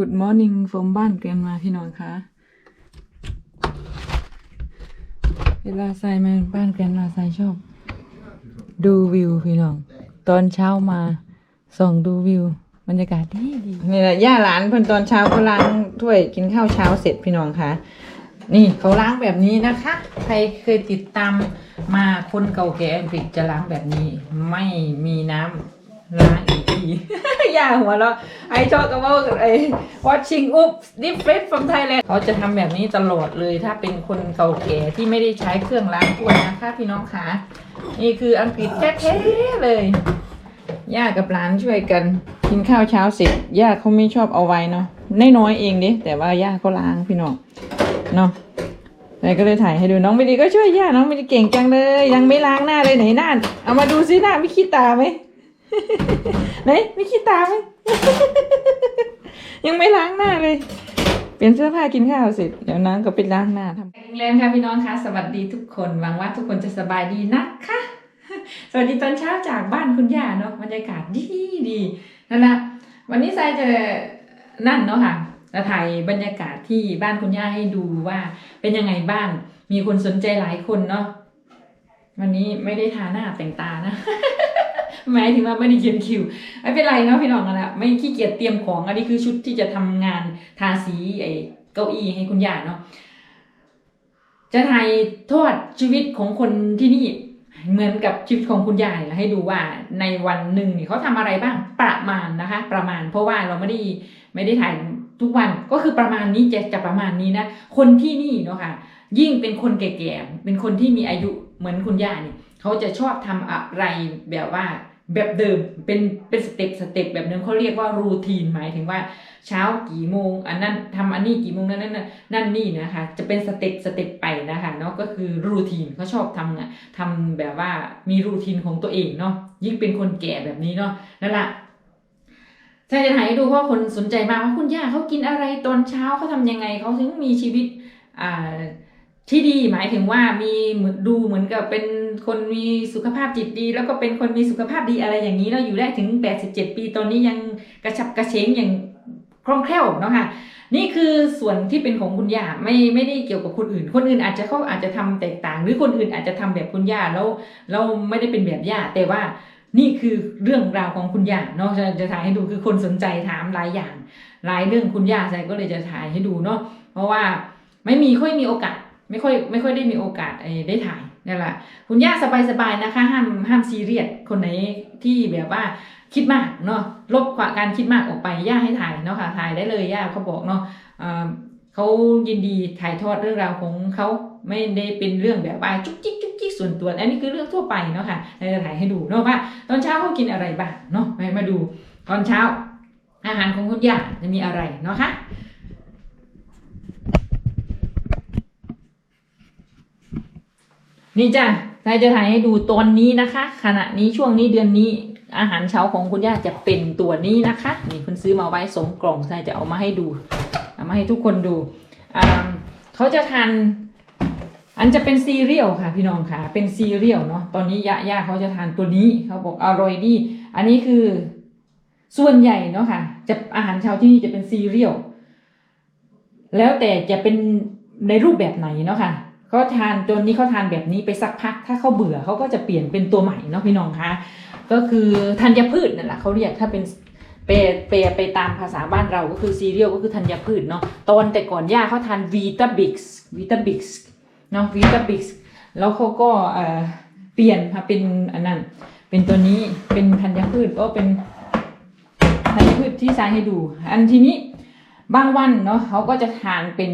Good morning from บ้านเกรียนมาพี่น้องคะเวลาใส่มาบ้านเกรียนมาใส่ชอบ ดูวิวพี่น้อง ตอนเช้ามาส่องดูวิวบรรยากาศดีดีนี่แหละย่าหลานเพิ่นตอนเช้าเขาล้างถ้วยกินข้าวเช้าเสร็จพี่น้องคะนี่เขาล้างแบบนี้นะคะ ใครเคยติดตามมาคนเก่าแก่อังกฤษจะล้างแบบนี้ ไม่มีน้ำ ล้างอีกทีย่าหัวเราะ I talk about ไอ watching oops different from Thailand เขาจะทำแบบนี้ตลอดเลยถ้าเป็นคนเก่าแก่ที่ไม่ได้ใช้เครื่องล้างถ้วยนะคะพี่น้องคะนี่คืออังกฤษแท้ๆเลย ย่ากับหลานช่วยกัน กินข้าวเช้าเสร็จย่าเขาไม่ชอบเอาไว้เนาะน้อยๆเองดิแต่ว่าย่าเขาล้างพี่น้องเนาะแต่ก็เลยถ่ายให้ดูน้องไม่ดีก็ช่วยย่าน้องไม่ดีเก่งจังเลย ยังไม่ล้างหน้าเลยไหนหน้าเอามาดูซิหน้าไม่ขี้ตาไหม ไหนไม่ขี้ตาไหมยังไม่ล้างหน้าเลย เปลี่ยนเสื้อผ้ากินข้าวเสร็จเดี๋ยวน้ำก็ไปล้างหน้าทำแรงค่ะพี่น้องคะสวัสดีทุกคนหวังว่าทุกคนจะสบายดีนะคะ สวัสดีตอนเช้าจากบ้านคุณย่าเนาะบรรยากาศดีดีนั่นแหละวันนี้ทรายจะนั่นเนาะค่ะจะถ่ายบรรยากาศที่บ้านคุณย่าให้ดูว่าเป็นยังไงบ้าง มีคนสนใจหลายคนเนาะวันนี้ไม่ได้ทาหน้าแต่งตานะ หมายถึงว่าไม่ได้เขียนคิวไม่เป็นไรเนาะพี่น้องกันละไม่ขี้เกียจเตรียมของอันนี้คือชุดที่จะทำงานทาสีไอ้เก้าอี้ให้คุณย่าเนาะจะถ่ายทอดชีวิตของคนที่นี่เหมือนกับชีวิตของคุณยายนะให้ดูว่าในวันหนึ่งเนี่ยเขาทำอะไรบ้างประมาณนะคะ ประมาณ เพราะว่าเราไม่ได้ไม่ได้ถ่ายทุกวันก็คือประมาณนี้จะจะประมาณนี้นะคนที่นี่เนาะค่ะยิ่งเป็นคนแก่ๆเป็นคนที่มีอายุเหมือนคุณย่าเนี่ยเขาจะชอบทำอะไรแบบว่า แบบเดิมเป็นเป็นสเต็ปสเต็ปแบบนึงเขาเรียกว่ารูทีนหมายถึงว่าเช้ากี่โมง อันนั้นทำอันนี้กี่โมงนั่นนั่นนั่นนี่นะคะ จะเป็นสเต็ปสเต็ปไปนะคะเนาะก็คือรูทีนเขาชอบทำอะทำแบบว่ามีรูทีนของตัวเองเนาะยิ่งเป็นคนแก่แบบนี้เนาะนั่นแหละใช่จะถ่ายให้ดูเพราะคนสนใจมากว่าคุณย่าเขากินอะไรตอนเช้าเขาทำยังไงเขาถึงมีชีวิตอ่าที่ดีหมายถึงว่ามีเหมือนดูเหมือนกับเป็น คนมีสุขภาพจิตดี แล้วก็เป็นคนมีสุขภาพดีอะไรอย่างนี้แล้วอยู่ได้ถึง 87 ปีตอนนี้ยังกระฉับกระเฉงอย่างคล่องแคล่วเนาะค่ะนี่คือส่วนที่เป็นของคุณย่าไม่ไม่ได้เกี่ยวกับคนอื่น คนอื่นอาจจะเขาอาจจะทำแตกต่าง หรือคนอื่นอาจจะทำแบบคุณย่าแล้วเราไม่ได้เป็นแบบย่าแต่ว่านี่คือเรื่องราวของคุณย่าเนาะจะจะถ่ายให้ดูคือคนสนใจถามหลายอย่างหลายเรื่องคุณย่าใจก็เลยจะถ่ายให้ดูเนาะเพราะว่าไม่มีค่อยมีโอกาส ไม่ค่อยไม่ค่อยได้มีโอกาสได้ถ่าย นั่แหละคุณย่าสบายๆนะคะ ห้ามห้ามซีเรียสคนไหนที่แบบว่าคิดมากเนาะลบความการคิดมากออกไปย่าให้ถ่ายเนาะค่ะถ่ายได้เลยย่าเขาบอกเนาะเขายินดีถ่ายทอดเรื่องราวของเขาไม่ได้เป็นเรื่องแบบว่าจุกจิกจุกจิกส่วนตัว อันนี้คือเรื่องทั่วไปเนาะค่ะเราจะถ่ายให้ดูเนาะว่า ตอนเช้าเขากินอะไรบ้างเนาะมาดูตอนเช้า อาหารของคุณย่าจะมีอะไรเนาะค่ะ นี่จ้ะนายจะถ่ายให้ดูตอนนี้นะคะ ขณะนี้ช่วงนี้เดือนนี้ อาหารเช้าของคุณย่าจะเป็นตัวนี้นะคะ นี่คุณซื้อมาไว้สองกล่องนายจะเอามาให้ดูเอามาให้ทุกคนดูเขาจะทานอันจะเป็นซีเรียลค่ะพี่น้องค่ะ เป็นซีเรียลเนาะตอนนี้ย่าย่าเขาจะทานตัวนี้เขาบอกอร่อยดี อันนี้คือส่วนใหญ่เนาะค่ะ จะอาหารเช้าที่นี่จะเป็นซีเรียลแล้วแต่จะเป็นในรูปแบบไหนเนาะค่ะ เขาทานจนนี้เขาทานแบบนี้ไปสักพัก ถ้าเขาเบื่อเขาก็จะเปลี่ยนเป็นตัวใหม่เนาะพี่น้องคะก็คือธัญพืชนั่นแหละเขาเรียกถ้าเป็นเปรเปรไปตามภาษาบ้านเราก็คือซีเรียลก็คือธัญพืชเนาะตอนแต่ก่อนย่าเขาทานวีตาบิกส์วีตาบิกส์เนาะวีตาบิกส์แล้วเขาก็เอ่อเปลี่ยนมาเป็นอันนั้นเป็นตัวนี้เป็นธัญพืชก็เป็นธัญพืชที่ใช้ให้ดู อันทีนี้ บางวันเนาะเขาก็จะทานเป็น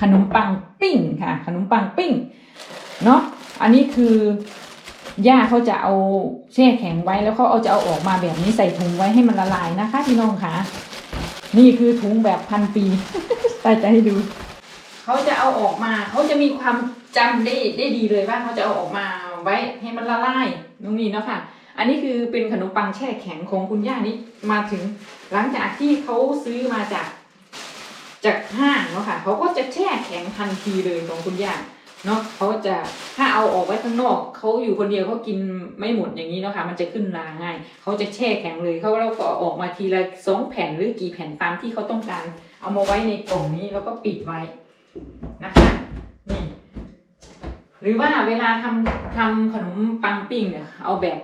ขนมปังปิ้งค่ะ ขนมปังปิ้งเนาะอันนี้คือย่าเขาจะเอาแช่แข็งไว้แล้วเขาเอาจะเอาออกมาแบบนี้ใส่ถุงไว้ให้มันละลายนะคะพี่น้องค่ะนี่คือถุงแบบพันปีใส่ใจให้ดูเขาจะเอาออกมาเขาจะมีความจำได้ได้ดีเลยว่าเขาจะเอาออกมาไว้ให้มันละลายตรงนี้เนาะค่ะ อันนี้คือเป็นขนมปังแช่แข็งของคุณย่านี่มาถึงหลังจากที่เขาซื้อมาจาก จากห้างเนาะค่ะเขาก็จะแช่แข็งทันทีเลยของคุณย่าเนาะเขาจะถ้าเอาออกไว้ข้างนอกเขาอยู่คนเดียวเขากินไม่หมดอย่างนี้เนาะค่ะมันจะขึ้นราง่ายเขาจะแช่แข็งเลยเขาแล้วก็ออกมาทีละสองแผ่นหรือกี่แผ่นตามที่เขาต้องการ เอามาไว้ในกล่องนี้แล้วก็ปิดไว้นะคะนี่หรือว่าเวลาทำทำขนมปังปิ้งเนี่ยเอาแบบ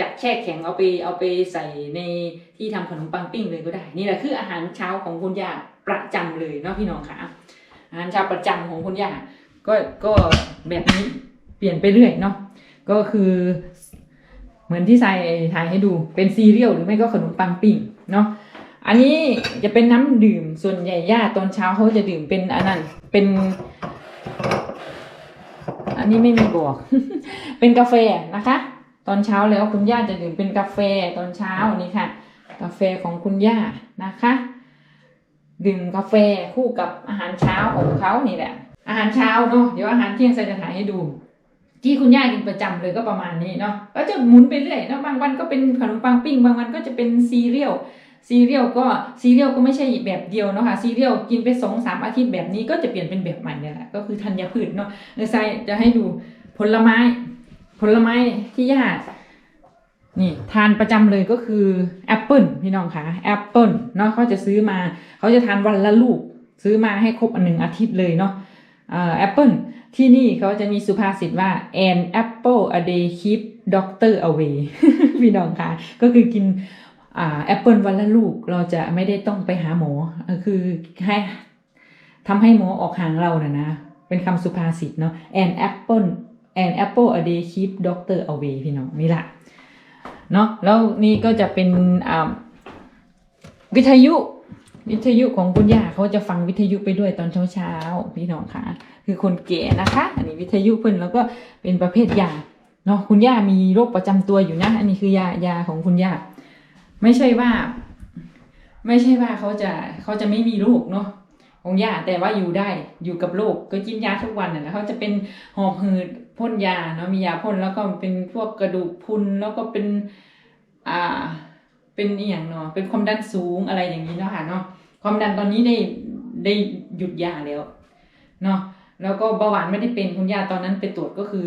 จับแช่แข็งเอาไปเอาไปใส่ในที่ทำขนมปังปิ้งเลยก็ได้ นี่แหละคืออาหารเช้าของคุณย่า ประจำเลยเนาะพี่น้องค่ะอาหารเช้าประจำของคุณย่าก็ก็แบบนี้เปลี่ยนไปเรื่อยเนาะก็คือเหมือนที่ใส่ถ่ายให้ดูเป็นซีเรียลหรือไม่ก็ขนมปังปิ้งเนาะอันนี้จะเป็นน้ำดื่มส่วนใหญ่ย่าตอนเช้าเขาจะดื่มเป็นอันนั้นเป็น อันนี้ไม่มีบอก เป็นกาแฟนะคะ ตอนเช้าแล้วคุณย่าจะดื่มเป็นกาแฟตอนเช้านี่ค่ะ กาแฟของคุณย่านะคะ ดื่มกาแฟคู่กับอาหารเช้าของเขานี่แหละ อาหารเช้าเนาะเดี๋ยวอาหารเที่ยงใส่จะถ่ายให้ดู ที่คุณย่ากินประจำเลยก็ประมาณนี้เนาะก็จะหมุนไปเรื่อยเนาะบางวันก็เป็นขนมปังปิ้ง บางวันก็จะเป็นซีเรียลซีเรียลก็ซีเรียลก็ไม่ใช่แบบเดียวเนาะค่ะซีเรียลกินไปสองสามอาทิตย์แบบนี้ก็จะเปลี่ยนเป็นแบบใหม่เนี่ยแหละก็คือธัญพืชเนาะเออใส่จะให้ดูผลไม้ ผลไม้ที่ย่า นี่ทานประจำเลยก็คือแอปเปิลพี่น้องคะแอปเปิลเนาะเขาจะซื้อมาเขาจะทานวันละลูก ซื้อมาให้ครบอันหนึ่งอาทิตย์เลยเนาะแอปเปิลที่นี่เขาจะมีสุภาษิตว่า an apple a day keep doctor away พี่น้องคะก็คือกินแอปเปิลวันละลูกเราจะไม่ได้ต้องไปหาหมอเออคือให้ทำให้หมอออกห่างเรานะนะ เป็นคำสุภาษิตเนาะ an apple an apple a day keep doctor away พี่น้องนี่แหละ เนาะแล้วนี่ก็จะเป็นวิทยุวิทยุของคุณย่าเขาจะฟังวิทยุไปด้วยตอนเช้าๆพี่น้องค่ะ คือคนแก่นะคะ อันนี้วิทยุเพิ่นแล้วก็เป็นประเภทยาเนาะคุณย่ามีโรคประจำตัวอยู่นะ อันนี้คือยายาของคุณย่าไม่ใช่ว่า ไม่ใช่ว่าเขาจะเขาจะไม่มีโรคเนาะของย่าแต่ว่าอยู่ได้อยู่กับโรคก็กินยาทุกวันน่ะนะเขาจะเป็นหอบหืด พ่นยาเนาะมียาพ่นแล้วก็เป็นพวกกระดูกพุนแล้วก็เป็นอ่าเป็นอีหยังเนาะเป็นความดันสูงอะไรอย่างนี้เนาะค่ะเนาะความดันตอนนี้ได้ได้หยุดยาแล้วเนาะแล้วก็เบาหวานไม่ได้เป็นคุณยาตอนนั้นไปตรวจก็คือ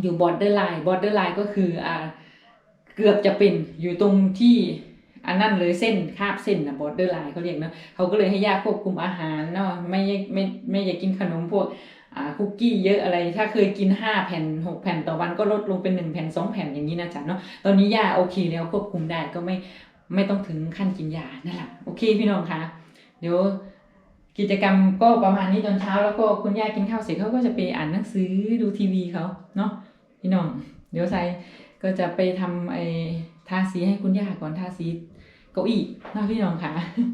อยู่บอร์เดอร์ไลน์บอร์เดอร์ไลน์ก็คืออ่าเกือบจะเป็นอยู่ตรงที่อันนั้นเลยเส้นคาบเส้นนะบอร์เดอร์ไลน์เขาเรียกเนาะเขาก็เลยให้ยาควบคุมอาหารเนาะไม่ไม่ไม่อยากกินขนมพวก คุกกี้เยอะอะไร ถ้าเคยกินห้าแผ่นหกแผ่นต่อวันก็ลดลงเป็นหนึ่งแผ่นสองแผ่นอย่างนี้นะจ๊ะเนาะ ตอนนี้ยาโอเคแล้วควบคุมได้ก็ไม่ไม่ต้องถึงขั้นกินยานั่นแหละโอเคพี่น้องคะเดี๋ยวกิจกรรมก็ประมาณนี้ตอนเช้า แล้วก็คุณย่ากินข้าวเสร็จเขาก็จะไปอ่านหนังสือดูทีวีเขาเนาะพี่น้อง เดี๋ยวไซก็จะไปทำไอ้ทาสีให้คุณย่าก่อนทาสีเก้าอี้เนาะพี่น้องคะ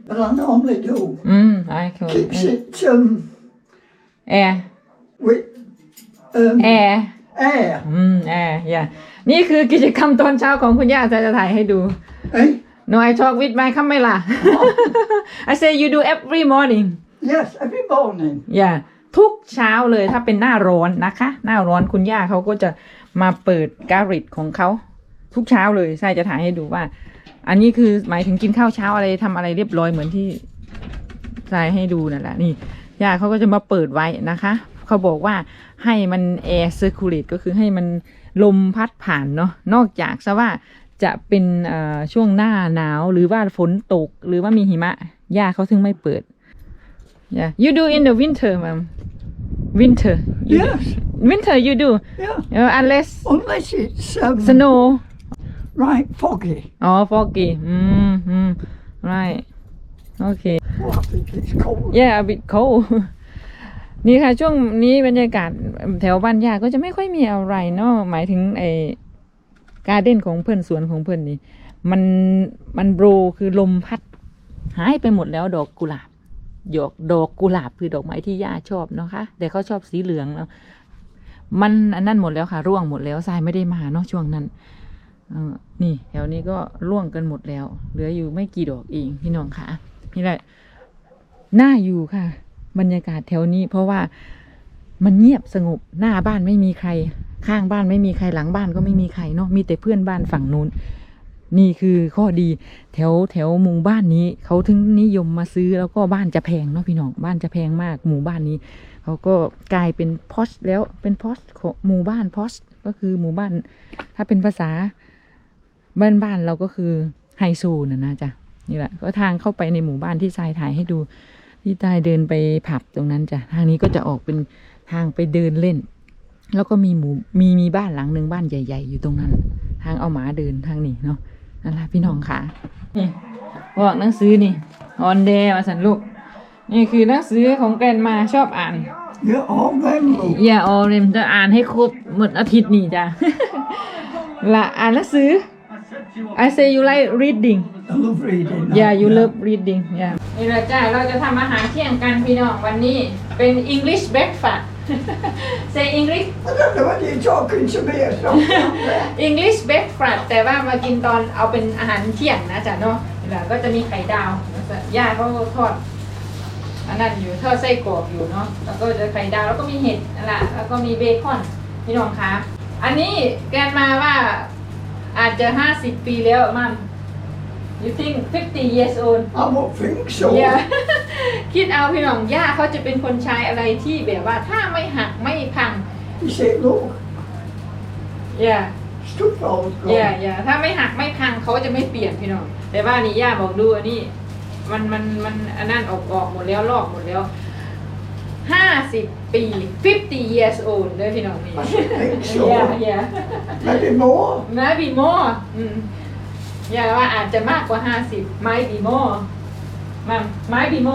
Well, I normally do. อืมไอ้คือ Keeps it um, แอร์ with um, แอร์ air. อืมแอร์อย่านี่คือกิจกรรมตอนเช้าของคุณย่าจะจะถ่ายให้ดู Eh? No I talk with my camera I say you do every morning Yes, every morning. อย่าทุกเช้าเลยถ้าเป็นหน้าร้อนนะคะ หน้าร้อนคุณย่าเขาก็จะมาเปิดการิดของเขาทุกเช้าเลยใช่จะถ่ายให้ดูว่า อันนี้คือหมายถึงกินข้าวเช้าอะไรทำอะไรเรียบร้อยเหมือนที่ใส่ให้ดูนั่นแหละนี่ย่าเขาก็จะมาเปิดไว้นะคะ เขาบอกว่าให้มัน air circulate ก็คือให้มันลมพัดผ่านเนาะนอกจากซะว่าจะเป็นเอ่อช่วงหน้าหนาวหรือว่าฝนตกหรือว่ามีหิมะย่าเขาถึงไม่เปิด Yeah, you do in the winter, ma'am. Winter. You do- Yes, Winter you do. yeah. Uh, unless Unless it's um, snow right foggy. or foggy. Mm, mm, right. Okay. Oh, I think it's cold. Yeah, a bit cold. นี่ค่ะ ช่วงนี้บรรยากาศแถวบ้านยาก็จะไม่ค่อยมีอะไรเนาะหมายถึงไอ้การเด่นของเพื่อนสวนของเพื่อนนี่ มันมันโบรคือลมพัดหายไปหมดแล้วดอกกุหลาบดอกดอกกุหลาบคือดอกไม้ที่ย่าชอบนะคะ แต่เขาชอบสีเหลืองเนาะมันอันนั้นหมดแล้วค่ะ ร่วงหมดแล้วทรายไม่ได้มาเนาะช่วงนั้นออนี่แถวนี้ก็ร่วงกันหมดแล้ว เหลืออยู่ไม่กี่ดอกเองพี่น้องค่ะนี่แหละน่าอยู่ค่ะ บรรยากาศแถวนี้ เพราะว่ามันเงียบสงบหน้าบ้านไม่มีใคร ข้างบ้านไม่มีใครหลังบ้านก็ไม่มีใครเนาะมีแต่เพื่อนบ้านฝั่งนู้น นี่คือข้อดีแถวแถวหมู่บ้านนี้เขาถึงนิยมมาซื้อแล้วก็บ้านจะแพงเนาะพี่น้องบ้านจะแพงมากหมู่บ้านนี้เขาก็กลายเป็นพอสแล้วเป็นพอสของหมู่บ้านพอสก็คือหมู่บ้าน ถ้าเป็นภาษาบ้านบ้านๆเราก็คือไฮโซน่ะนะจ๊ะนี่แหละก็ทางเข้าไปในหมู่บ้านที่ทรายถ่ายให้ดู ที่ทรายเดินไปผับตรงนั้นจ้ะทางนี้ก็จะออกเป็นทางไปเดินเล่น แล้วก็มีหมู่มีมีบ้านหลังหนึ่งบ้านใหญ่ ๆ อยู่ตรงนั้น ทางเอาหมาเดินทางนี้เนาะนั่นแหละพี่น้องค่ะนี่บอกหนังสือนี่ออนเดย์มาสันลูกนี่คือหนังสือของแกรนมาชอบอ่าน Yeah, all them look. อย่าออเรมจะอ่านให้ครบหมดอาทิตย์นี่จ้ะละอ่านหนังสือ I say you like reading I love reading. that, Yeah you love reading yeah นี่แหละจ้าเราจะทำอาหารเที่ยงกันพี่น้องวันนี้เป็น English breakfast say English I don't know whether you're talking to me or something. English breakfast แต่ว่ามากินตอนเอาเป็นอาหารเที่ยงนะจ๊ะเนาะนี่แหละก็จะมีไข่ดาวนะจ๊ะย่าเขาทอดอันนั้นอยู่ทอดไส้กรอกอยู่เนาะแล้วก็จะไข่ดาวแล้วก็มีเห็ดนั่นแหละแล้วก็มีเบคอนพี่น้องคะอันนี้แกนมาว่า อาจจะห้าสิบปีแล้วมั่ง you think 50 years old I don't think so. อย่าคิดเอาพี่น้องย่าเขาจะเป็นคนใช้อะไรที่แบบว่าถ้าไม่หักไม่พัง You say, look, อย่า stuff all's gone. อย่าอย่าถ้าไม่หักไม่พังเขาจะไม่เปลี่ยนพี่น้อง แต่ว่านี่ย่าบอกดูอันนี้ มันมันมันอันนั้นออกออกหมดแล้วลอกหมดแล้ว ห้าสิบปี 50 years old เลยพี่น้องนี่ I should think so. อย่าอย่า Maybe more. ไม่บีโมอืมอย่าว่าอาจจะมากกว่าห้าสิบไม่บีโมมาไม่บีโม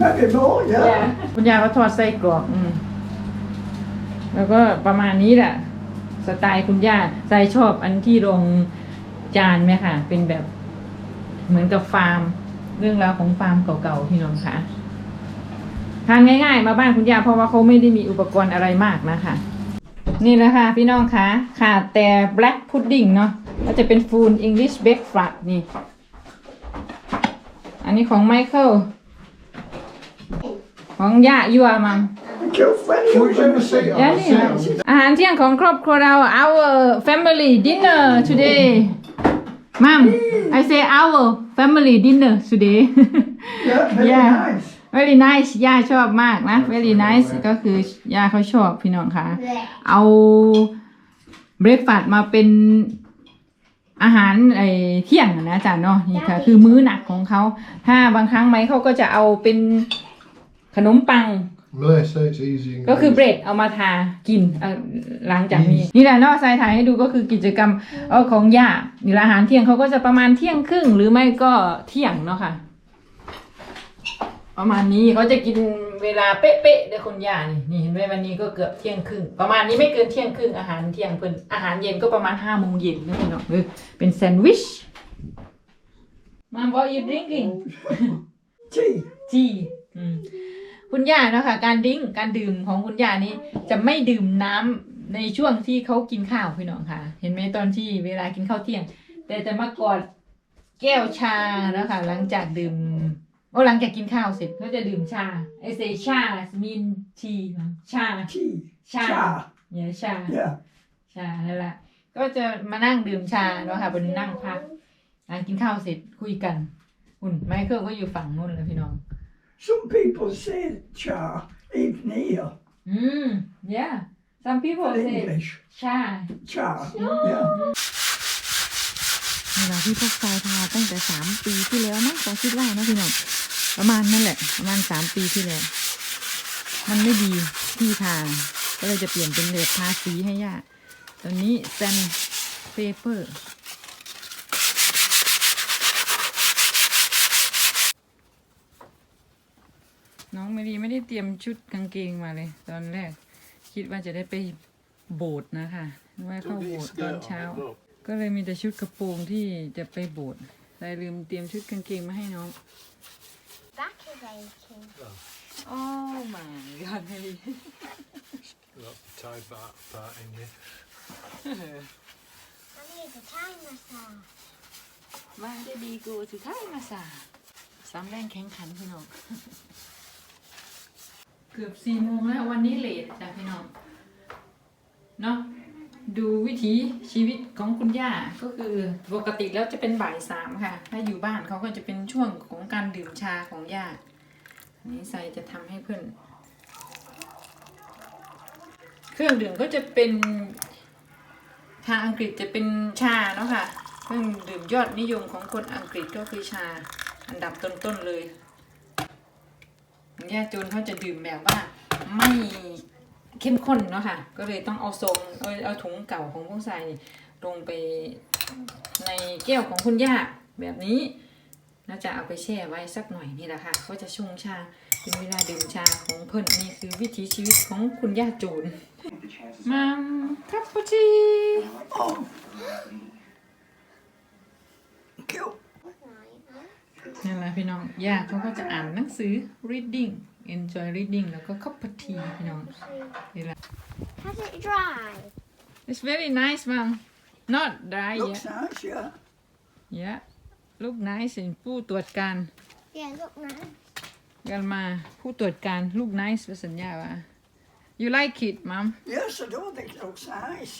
Maybe more, ย่า yeah. คุณยายก็ทอดไส้กรอกอืมแล้วก็ประมาณนี้แหละ สไตล์คุณย่าใจชอบอันที่ลงจานไหมค่ะ เป็นแบบเหมือนกับฟาร์ม เรื่องราวของฟาร์มเก่าๆพี่น้องค่ะ ทานง่าย ๆ มาบ้านคุณย่าเพราะว่าเขาไม่ได้มีอุปกรณ์อะไรมากนะคะ นี่แหละค่ะพี่น้องคะขาดแต่ black pudding เนาะก็จะเป็น full English breakfast นี่ อันนี้ของไมเคิลของย่ายัวมัง Just when you Would you ever see it? ย่านี่อาหารเที่ยงของครอบครัวเรา our family dinner today Mom I say our family dinner today Yeah, very Yeah. nice. very nice ย่าชอบมากนะ very nice ก็คือย่าเขาชอบพี่น้องคะเอาเบร a ฟา s t มาเป็นอาหารไอเที่ยงอะนะอาจารย์เนาะนี่ค่ะ คือมื้อหนักของเขา ถ้าบางครั้งไหมเขาก็จะเอาเป็นขนมปัง Malay say it's easy. in ก็คือเบร Greece. ดเอามาทากินเอ่อหลังจากนี้นี่แหละเนอกไซถ่ายให้ดูก็คือกิจกรรมเออของย่านี่แหละอาหารเที่ยงเขาก็จะประมาณเที่ยงครึ่งหรือไม่ก็เที่ยงเนาะค่ะ ประมาณนี้เขาจะกินเวลาเป๊ะๆเด้อคุณย่านี่นี่เห็นไหมวันนี้ก็เกือบเที่ยงครึ่งประมาณนี้ไม่เกินเที่ยงครึ่งอาหารเที่ยงเพิ่นอาหารเย็นก็ประมาณห้าโมงเย็นนะพี่น้องเออเป็นแซนด์วิชมา what you drinking Tea. จีอืมคุณย่าเนาะค่ะการดิ้งการดื่มของคุณย่านี้จะไม่ดื่มน้ำในช่วงที่เขากินข้าวพี่น้องค่ะ เห็นไหมตอนที่เวลากินข้าวเที่ยง แต่จะมากอดแก้วชาแล้วค่ะหลังจากดื่ม โอ้หลังจากกินข้าวเสร็จก็จะดื่มชาไอเซชามินทีชา Tea. ชา Cha. เนี่ยชา Yeah. ชานั่นแหละ ก็จะมานั่งดื่มชาเนาะค่ะบนนั่งพักหลังกินข้าวเสร็จคุยกันหุ่นไมเคิลก็อยู่ฝั่งนู้นเลยพี่น้อง Some people say cha, even here. อืม yeah some people In say English. ชา Cha. Yeah. เวลาที่พวกทรายทาตั้งแต่สามปีที่แล้วนะผมคิดว่านะพี่น้อง ประมาณนั่นแหละ ประมาณสามปีที่แล้วมันไม่ดีที่ทาง ก็เลยจะเปลี่ยนเป็นเหลือทาสีให้ย่าตอนนี้แซนเปเปอร์น้องเมรีไม่ได้เตรียมชุดกางเกงมาเลย ตอนแรก คิดว่าจะได้ไปโบสถ์นะคะว่าเข้าโบสถ์ตอนเช้า ก็เลยมีแต่ชุดกระโปรงที่จะไปโบสถ์แต่ลืมเตรียมชุดกางเกงมาให้น้อง Back is aching. โอ้ my god เมรี Look, tie that part in you. I need to tie myself. มาจะดีกูสุดท้ายมาสาสามแรงแข่งขันพี่น้อง เกือบสี่โมงแล้ววันนี้เลทจ้ะพี่น้อง เนาะดูวิถีชีวิตของคุณย่าก็คือปกติแล้วจะเป็นบ่ายสามค่ะ ถ้าอยู่บ้านเขาก็จะเป็นช่วงของการดื่มชาของย่าอั นี้ใส่จะทำให้เพื่อน เครื่องดื่มก็จะเป็นทางอังกฤษจะเป็นชาเนาะค่ะ เครื่องดื่มยอดนิยมของคนอังกฤษก็คือชาอันดับต้นๆเลยย่าจูนเขาจะดื่มแบบว่าไม่เข้มข้นเนาะค่ะ ก็เลยต้องเอาทรงเอาเอาถุงเก่าของพวกใส่ลงไปในแก้วของคุณย่าแบบนี้ แล้วจะเอาไปแช่ไว้สักหน่อยนี่แหละค่ะ ก็จะชงชาเป็นเวลาดื่มชาของเพิ่นนี่คือวิถีชีวิตของคุณย่าจูนมัมคัปปูชี Oh. Cool. Night. นั่นแหละพี่น้องย่าเขาก็จะอ่านหนังสือ reading enjoy reading แล้วก็ cup of tea พี่น้องนี่แหละ Has it dry? It's very nice mom not dry Looks yet nice, yeah. yeah look nice ผู้ตรวจการ Yeah, look nice. กันมาผู้ตรวจการลูก nice เป็นสัญญาว่า you like it mom Yes, I do think it looks nice.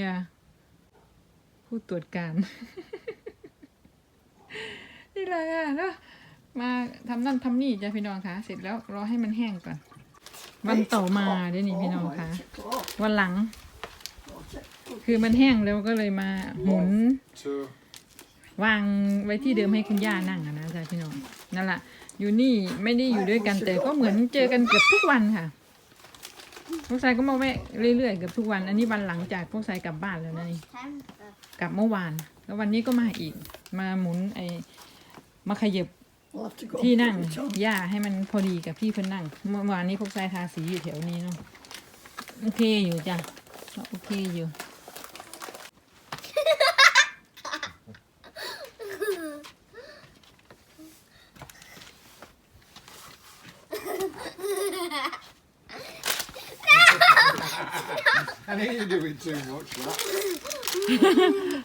yeah ผู้ตรวจการ นี่แหละค่ะแล้วมาทำนั่นทำนี่จ้ะพี่น้องคะเสร็จแล้วรอให้มันแห้งก่อน วันต่อมาเดี๋ยวนี้พี่น้องคะ it's o'clock. วันหลัง What's it? คือมันแห้งแล้วก็เลยมาหมุน Two. วางไว้ที่เดิมให้คุณย่านั่งอะนะจ๊ะพี่น้องนั่นแหละอยู่นี่ไม่ได้อยู่ด้วยกันแต่ก็เหมือนเจอกันเกือบทุกวันค่ะพวกชายก็มาแวะเรื่อยๆเกือบทุกวัน อันนี้วันหลังจากพวกชายกลับบ้านแล้วนะนี่กลับเมื่อวาน แล้ววันนี้ก็มาอีก มาหมุนไอมาขยับที่นั่งย่าให้มันพอดีกับที่เพิ่อนนั่ง เมื่อวานนี้พวกชายทาสีอยู่แถวนี้เนาะโอเคอยู่จ้ะโอเคอยู่ I think you're doing too much, that.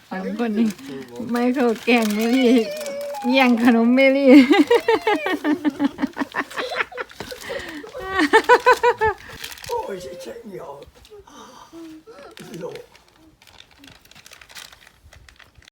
สองคนนี้ไมเคิลแกล้งเมลี่แย่งขนมเมลี่